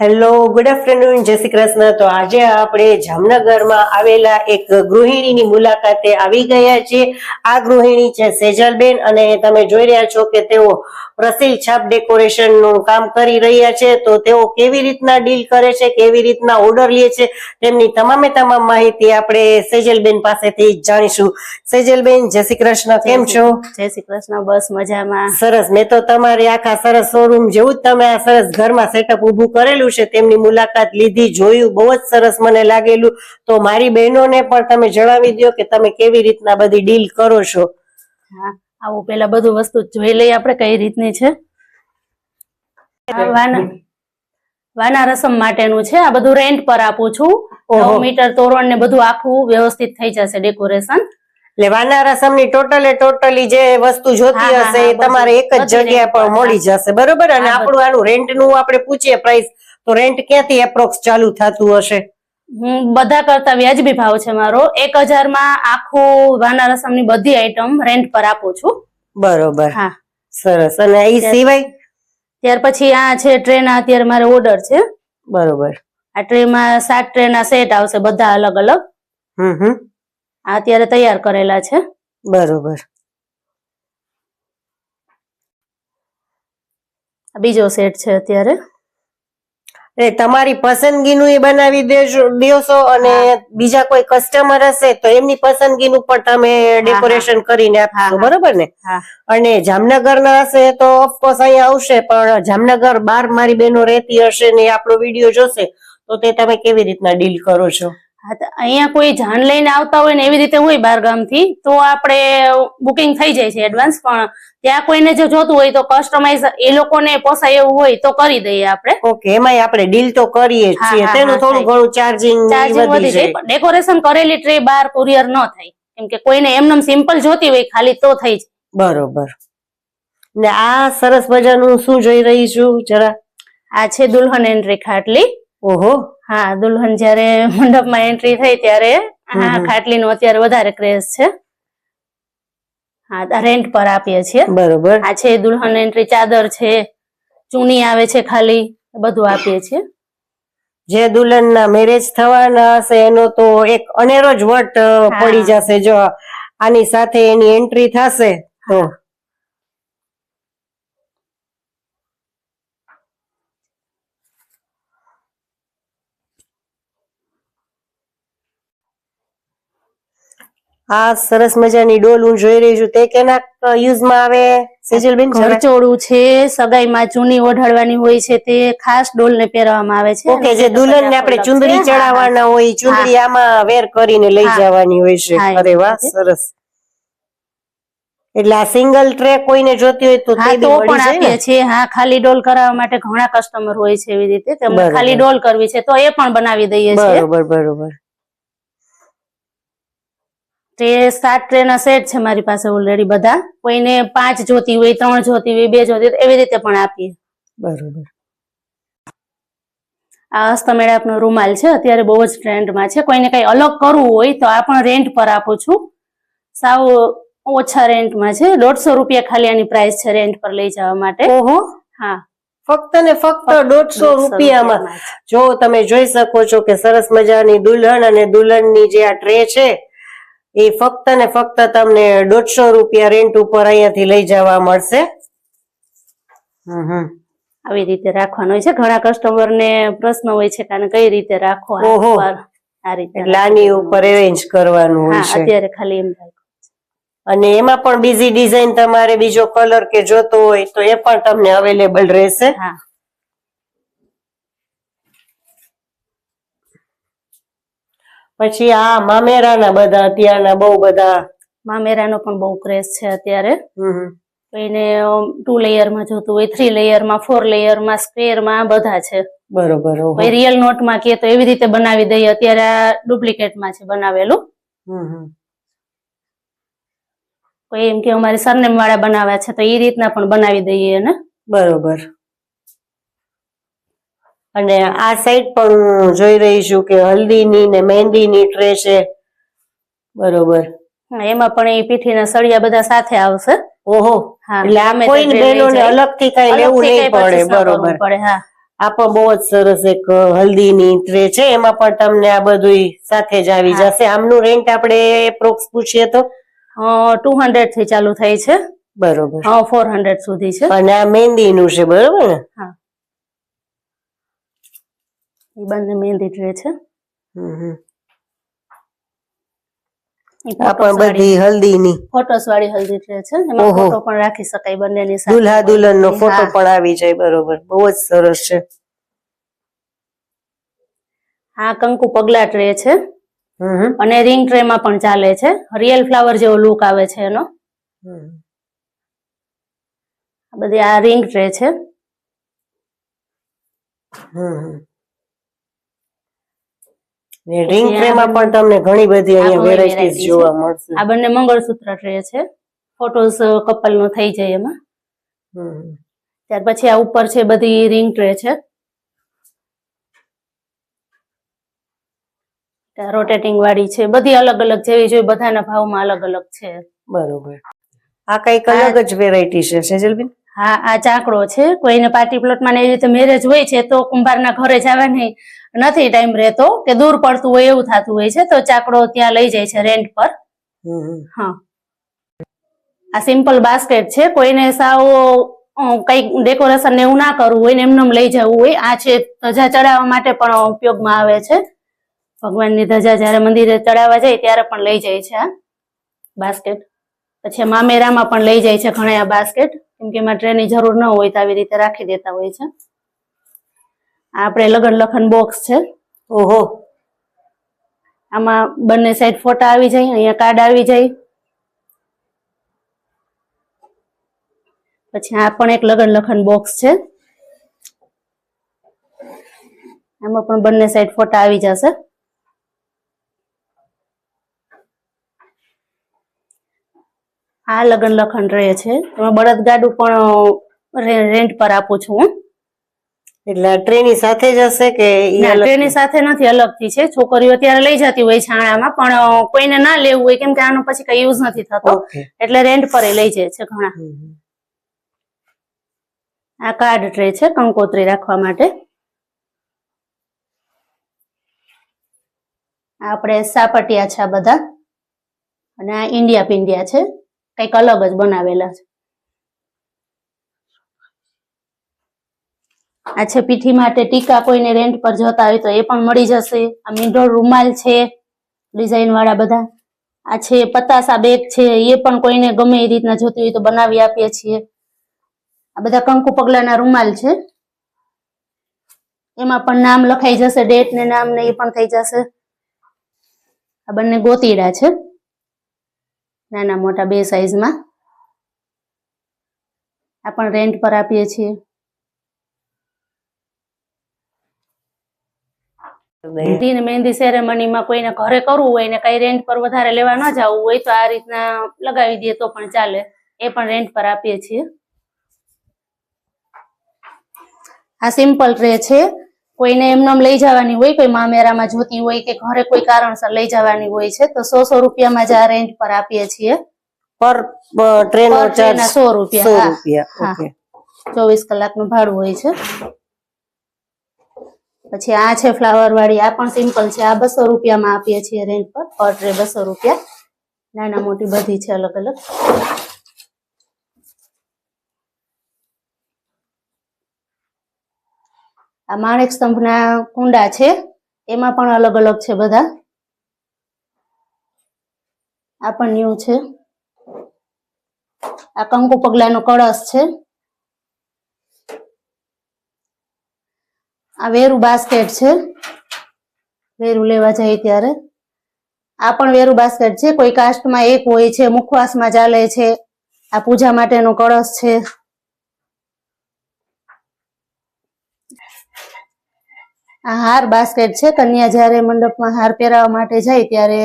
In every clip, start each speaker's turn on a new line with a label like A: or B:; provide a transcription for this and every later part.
A: Hello good afternoon જય શ્રી કૃષ્ણ. તો આજે આપણે જામનગરમાં આવેલા એક ગૃહિણીની મુલાકાતે આવી ગયા છે આ ગૃહિણી છે સેજલબેન અને તમે જોઈ રહ્યા છો કે તેઓ પ્રસિલ છાપ ડેકોરેશનનું કામ કરી રહ્યા છે. તો તેઓ કેવી રીતના ડીલ કરે છે કેવી રીતના ઓર્ડર લે છે તેમની તમામે તમામ માહિતી આપણે સેજલબેન પાસેથી જાણીશું. સેજલબેન જય શ્રી કૃષ્ણ કેમ છો?
B: જય શ્રી કૃષ્ણ બસ મજામાં.
A: સરસ. મેં તો તમારી આખા સરસ શોરૂમ જેવું જ તમે આ સરસ ઘરમાં સેટઅપ ઊભું કરેલું છે તેમની મુલાકાત લીધી જોયું બહુ જ સરસ મને લાગેલું. તો મારી બહેનોને પણ તમે જણાવી દો કે તમે કેવી રીતના બધી ડીલ કરો છો.
B: હા આવું પેલા બધું વસ્તુ જોઈ લઈએ આપણે કઈ રીતની છે. વાના રસમ માટેનું છે આ બધું રેન્ટ પર આપું છું. નવ મીટર તોરણ ને બધું આખું વ્યવસ્થિત થઈ જશે ડેકોરેશન
A: એટલે વાના રસમની ટોટલે ટોટલી જે વસ્તુ જોતી હશે એ તમારે એક જ જગ્યાએ
B: પર,
A: પણ મળી જશે. બરોબર? અને આપણું આનું રેન્ટનું આપણે પૂછીએ પ્રાઇસ તો રેન્ટ ક્યાંથી એપ્રોક્સ ચાલુ થતું હશે?
B: હું બધા કરતા વ્યાજબી ભાવ છે મારો. એક હજારમાં આખું વાના રસમની બધી આઈટમ રેન્ટ પર આપું છું.
A: બરોબર.
B: હા.
A: સરસ. અને એ સિવાય?
B: ત્યાર પછી આ છે ટ્રેન અત્યારે મારે ઓર્ડર છે.
A: બરોબર.
B: આ ટ્રેમાં સાત ટ્રેના સેટ આવશે બધા અલગ અલગ.
A: હમ હમ.
B: આ અત્યારે તૈયાર કરેલા છે.
A: બરોબર.
B: બીજો સેટ છે અત્યારે.
A: એટલે તમારી પસંદગીનું એ બનાવી દેજો દેશો અને બીજા કોઈ કસ્ટમર હશે તો એમની પસંદગીનું પણ તમે ડેકોરેશન કરીને આપશો. બરોબર ને?
B: અને
A: અને જામનગરના હશે તો ઓફકોર્સ અહીંયા આવશે પણ જામનગર બાર મારી બહેનો રહેતી હશે ને આપણો વીડિયો જોશે તો તે તમે કેવી રીતના ડીલ કરો છો?
B: હા તો અહીંયા કોઈ જાન લઈને આવતા હોય ને એવી રીતે હોય બારથી તો આપણે બુકિંગ થઈ જાય છે એડવાન્સ પણ ત્યાં કોઈને જો જોતું હોય તો કસ્ટમાઇઝ એ લોકોને પોસાય એવું હોય તો કરી દઈએ આપણે.
A: ઓકે એમાં આપણે ડીલ તો કરીએ છીએ. તેનું થોડું ઘણું ચાર્જિંગ
B: ચાર્જિંગ વધી જાય ડેકોરેશન કરેલી ટ્રે બાર કુરિયર ન થાય. કેમ કે કોઈને એમનેમ સિમ્પલ જોતી હોય ખાલી તો થઈ જાય.
A: બરોબર. ને આ સરસ મજાનું શું જોઈ રહી છું? જરા.
B: આ છે દુલ્હન એન્ટ્રી ખાટલી.
A: ઓહો.
B: હા દુલ્હન જયારે મંડપમાં એન્ટ્રી થઈ ત્યારે હા
A: ખાટલી
B: નો અત્યારે વધારે ક્રેઝ છે. હા રેન્ટ પર આપીએ છીએ.
A: બરોબર.
B: આ છે દુલ્હન એન્ટ્રી ચાદર છે ચૂની આવે છે ખાલી બધું આપીએ છીએ.
A: જે દુલ્હનના મેરેજ થવાના હશે એનો તો એક અનેરો જ વટ પડી જશે. જો આની સાથે એની એન્ટ્રી થશે તો આ સરસ મજાની ડોલ હું જોઈ રહી છું. તે કેના યુઝમાં આવે? સેજલબેન?
B: ઘરચોળું છે સગાઈમાં ચૂની ઓઢાડવાની હોય છે તે ખાસ ડોલને પહેરવામાં આવે છે.
A: ઓકે જે દુલ્હન ને આપણે ચુંદડી ચડાવવાના હોય ચુંદડી આમાં વેર કરીને લઈ જવાની હોય છે. અરે વાહ સરસ. એટલે આ સિંગલ ટ્રે કોઈને જોતી હોય તો તે બી
B: પણ આપીએ છીએ. હા ખાલી ડોલ કરાવવા માટે ઘણા કસ્ટમર હોય છે એવી રીતે. ખાલી ડોલ કરવી છે તો એ પણ બનાવી દઈએ છીએ.
A: બરોબર બરોબર.
B: તે સાત ટ્રેના સેટ છે મારી પાસે ઓલરેડી બધા. કોઈને પાંચ જોતી હોય ત્રણ જોતી હોય બે જોતી હોય એવી રીતે પણ આપીએ.
A: બરોબર.
B: આ હસ્તમેળાપનો રૂમાલ છે અત્યારે બહુ જ ટ્રેન્ડમાં છે. કોઈને કઈ અલગ કરવું હોય તો આ પણ રેન્ટ પર આપું છું. સાવ ઓછા રેન્ટમાં છે. દોઢસો રૂપિયા ખાલી આની પ્રાઇસ છે રેન્ટ પર લઈ જવા માટે.
A: ઓહો.
B: હા.
A: ફક્ત ને ફક્ત દોઢસો રૂપિયામાં.
B: રૂપિયામાં જો.
A: તમે જોઈ શકો છો કે સરસ મજાની દુલ્હન અને દુલ્હનની જે આ ટ્રે છે એ ફક્ત ને ફક્ત તમને દોઢસો રૂપિયા રેન્ટ ઉપર અહીંયાથી લઈ જવા મળશે હમ હમ
B: આવી રીતે રાખવાનો હોય છે ઘણા કસ્ટમર ને પ્રશ્ન હોય છે કે કઈ રીતે રાખો આ
A: ઓહો.
B: ઉપર? રીતે
A: એટલે ઉપર એરેન્જ કરવાનું હોય છે
B: અત્યારે ખાલી એમ.
A: અને એમાં પણ બીજી ડિઝાઇન તમારે બીજો કલર કે જોતો હોય તો એ પણ તમને અવેલેબલ રહેશે
B: હા
A: પછી આ મામેરાના બધા અત્યારના બહુ બધા.
B: મામેરાનો પણ બહુ ક્રેઝ છે અત્યારે.
A: હમ.
B: ટુ લેયરમાં જોતું હોય થ્રી લેયરમાં ફોર લેયરમાં સ્ક્વેરમાં બધા છે.
A: બરોબર
B: રિયલ નોટમાં કે તો એવી રીતે બનાવી દઈએ. અત્યારે આ ડુપ્લિકેટમાં છે બનાવેલું. કોઈ એમ કે અમારે સરનેમ વાળા બનાવ્યા છે તો એ રીતના પણ બનાવી દઈએ એને.
A: બરોબર. અને આ સાઈડ પણ હું જોઈ રહી છું કે હલ્દીની ને મહેંદીની ટ્રે છે. બરોબર.
B: એમાં પણ એ પીઠીના સળિયા બધા સાથે આવશે.
A: ઓહો.
B: હા
A: એટલે આ કોઈ બહેનોને અલગથી કઈ લેવું નહીં પડે બરોબર.
B: પડે હા.
A: આ પણ બહુ જ સરસ એક હલ્દીની ટ્રે છે. એમાં પણ તમને આ બધું સાથે જ આવી જશે. આમનું રેન્ટ આપણે પ્રોક્સ પૂછીએ તો?
B: ટુ હંડ્રેડથી ચાલુ થાય છે.
A: બરોબર.
B: ફોર હંડ્રેડ સુધી છે.
A: અને આ મહેંદીનું છે બરોબર ને?
B: એ બંને મહેંદી ટ્રે છે.
A: પણ બધી હલ્દીની.
B: ફોટોસ વાળી હલ્દી ટ્રે છે. એમાં ફોટો પણ રાખી શકાય બંનેની સાથે.
A: દુલ્હા
B: હા.
A: ફોટો પણ આવી જાય બરોબર. બહુ જ સરસ છે.
B: આ કંકુ પગલા ટ્રે છે. અને રિંગ ટ્રે માં પણ ચાલે છે. રિયલ ફ્લાવર જેવો લુક આવે છે એનો.
A: હમ.
B: આ બધી આ રિંગ ટ્રે છે.
A: હમ. ને રિંગ ટ્રેમાં પણ તમને ઘણી બધી અહીંયા વેરાયટીઝ જોવા મળશે.
B: આ બંને મંગળસૂત્ર ટ્રે છે. ફોટોસ કપલ નો થઈ જાય એમાં.
A: હમ.
B: ત્યાર પછી આ ઉપર છે બધી રિંગ ટ્રે છે. રોટેટિંગ વાળી છે. બધી અલગ અલગ જેવી જોઈ બધાના ભાવમાં અલગ અલગ છે.
A: બરોબર. આ કંઈક અલગ જ વેરાયટી છે સેજલબેન?
B: હા આ ચાકડો છે. કોઈને પાર્ટી પ્લોટમાં ને એવી રીતે મેરેજ હોય છે તો કુંભારના ઘરે જવાની નથી ટાઈમ રહેતો. કે દૂર પડતું હોય એવું થતું હોય છે. તો ચાકડો ત્યાં લઈ જાય છે રેન્ટ પર. હા. આ સિમ્પલ બાસ્કેટ છે. કોઈને સાવ કઈ ડેકોરેશન ને એવું ના કરવું હોય ને એમને એમ લઈ જવું હોય. આ છે ધજા ચડાવવા માટે પણ ઉપયોગમાં આવે છે. ભગવાનની ધજા જ્યારે મંદિરે ચડાવવા જાય ત્યારે પણ લઈ જાય છે આ બાસ્કેટ પછી મામેરામાં પણ લઈ જાય છે ઘણા આ બાસ્કેટ કેમ કે એમાં ટ્રેની જરૂર ન હોય તો આવી રીતે રાખી દેતા હોય છે. આ આપણે લગન લખન બોક્સ છે.
A: ઓહો.
B: આમાં બંને સાઈડ ફોટા આવી જાય અહીંયા કાર્ડ આવી જાય. પછી આ પણ એક લગન લખન બોક્સ છે. આમાં પણ બંને સાઈડ ફોટા આવી જશે. આ લગ્ન લખન રહે છે. એમાં બળદગાડું પણ રેન્ટ પર આપું છું હું.
A: એટલે ટ્રેની સાથે જ હશે કે?
B: ટ્રેની સાથે નથી અલગથી છે. છોકરીઓ અત્યારે લઈ જતી હોય છાણામાં પણ કોઈને ના લેવું હોય કેમ કે આનો પછી કઈ યુઝ નથી થતો. એટલે રેન્ટ પર લઈ જાય છે ઘણા. આ કાર્ડ ટ્રે છે કંકોત્રી રાખવા માટે. આપણે સાપટિયા છે બધા. અને આ ઇન્ડિયા પિંડિયા છે. કંઈક અલગ જ બનાવેલા છે. આ છે પીઠી માટે ટીકા કોઈને રેન્ટ પર જતા હોય તો એ પણ મળી જશે. આ મીંઢોળ રૂમાલ છે ડિઝાઇન વાળા બધા. આ છે, પતાસા બેગ છે, એ પણ કોઈને ગમે એ રીતના જોતી હોય તો બનાવી આપીએ છીએ. આ બધા કંકુ પગલાના રૂમાલ છે. એમાં પણ નામ લખાઈ જશે ડેટ ને નામ ને એ પણ થઈ જશે. આ બંને ગોતીડા છે. નાના મોટા બે સાઈઝમાં આ પણ રેન્ટ પર આપીએ છીએ. મહેંદી મહેંદી સેરેમનીમાં કોઈને ઘરે કરવું હોય ને કઈ રેન્ટ પર વધારે લેવા ન જવું હોય તો આ રીતના લગાવી દઈએ તો પણ ચાલે. એ પણ રેન્ટ પર આપીએ છીએ. આ સિમ્પલ ટ્રે છે. કોઈને એમનામ લઈ જવાની હોય કોઈ મામેરામાં જોતી હોય કે ઘરે કોઈ કારણસર લઈ જવાની હોય છે તો સો સો રૂપિયામાં જ આ રેન્ટ પર આપીએ છીએ.
A: પર ટ્રેન ચાર્જ
B: સો રૂપિયા
A: ચોવીસ
B: કલાકનું
A: ઓકે.
B: ચોવીસ કલાકનું ભાડું હોય છે. પછી આ છે ફ્લાવર વાળી આ પણ સિમ્પલ છે આ બસો રૂપિયામાં આપીએ છીએ રેન્ટ પર પર ટ્રે બસો રૂપિયા. નાના મોટી બધી છે અલગ અલગ. આ માણેક સ્તંભના કુંડા છે. એમાં પણ અલગ અલગ છે બધા. આ પણ ન્યુ છે. આ કંકુ પગલાનો કળશ છે. આ વેરું બાસ્કેટ છે. વેરું લેવા જાય ત્યારે. આ પણ વેરું બાસ્કેટ છે. કોઈ કાસ્ટમાં એક હોય છે, મુખવાસમાં ચાલે છે. આ પૂજા માટેનો કળશ છે. આ હાર બાસ્કેટ છે કન્યા જ્યારે મંડપમાં હાર પહેરાવવા માટે જાય ત્યારે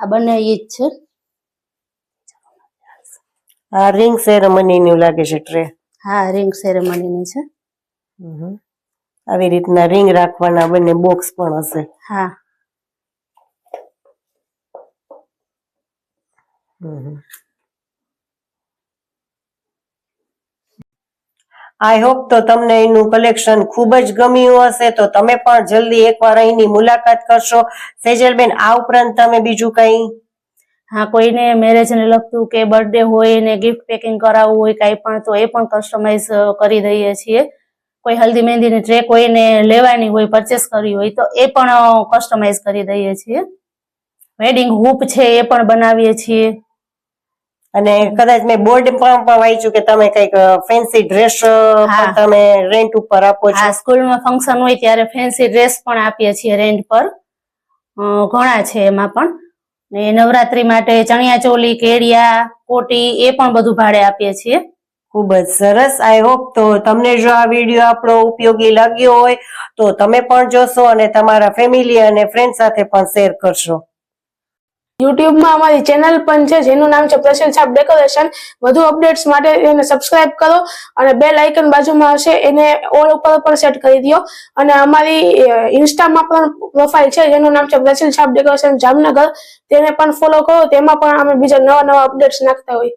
B: આ બંને ઈ જ છે.
A: આ રિંગ સેરેમની નું લાગે છે ટ્રે.
B: હા રિંગ સેરેમનીની છે.
A: આવી રીતના રિંગ રાખવાના બંને બોક્સ પણ હશે.
B: હા.
A: હમ. આઈ હોપ તો તમને એનું કલેક્શન ખૂબ જ ગમ્યું હશે. તો તમે પણ જલ્દી એકવાર અહીંની મુલાકાત કરશો. સેજલબેન, આ ઉપરાંત તમે બીજું કઈ?
B: હા, કોઈને મેરેજને લગતું કે બર્થડે હોય ને ગિફ્ટ પેકિંગ કરાવવું હોય કાંઈ પણ, તો એ પણ કસ્ટમાઇઝ કરી દઈએ છીએ. કોઈ હલ્દી મહેંદીની ટ્રે કોઈને લેવાની હોય પરચેસ કરવી હોય, તો એ પણ કસ્ટમાઇઝ કરી દઈએ છીએ. વેડિંગ હૂપ છે એ પણ બનાવીએ છીએ.
A: અને કદાચ મેં બોર્ડ પણ વાંચ્યું કે તમે કંઈક ફેન્સી ડ્રેસ. તમે રેન્ટ ઉપર આપો છો.
B: સ્કૂલમાં ફંક્શન હોય ત્યારે ફેન્સી ડ્રેસ પણ આપીએ છીએ રેન્ટ પર. ઘણા છે એમાં પણ. ને નવરાત્રી માટે ચણિયા ચોલી કેડિયા કોટી એ પણ બધું ભાડે આપીએ છીએ.
A: ખૂબ જ સરસ. આઈ હોપ તો તમને જો આ વીડિયો આપણો ઉપયોગી લાગ્યો હોય તો તમે પણ જોશો અને તમારા ફેમિલી અને ફ્રેન્ડ સાથે પણ શેર કરશો.
C: યુટ્યુબમાં અમારી ચેનલ પણ છે, જેનું નામ છે પ્રસિદ્ધ છાપ ડેકોરેશન. વધુ અપડેટ્સ માટે એને સબસ્ક્રાઇબ કરો અને બે લાઇકન બાજુમાં હશે, એને ઓલ ઉપર પણ સેટ કરી દો. અને અમારી ઇન્સ્ટામાં પણ પ્રોફાઇલ છે, જેનું નામ છે પ્રસિદ્ધ છાપ ડેકોરેશન જામનગર. તેને પણ ફોલો કરો, તેમાં પણ અમે બીજા નવા નવા અપડેટ્સ નાખતા હોય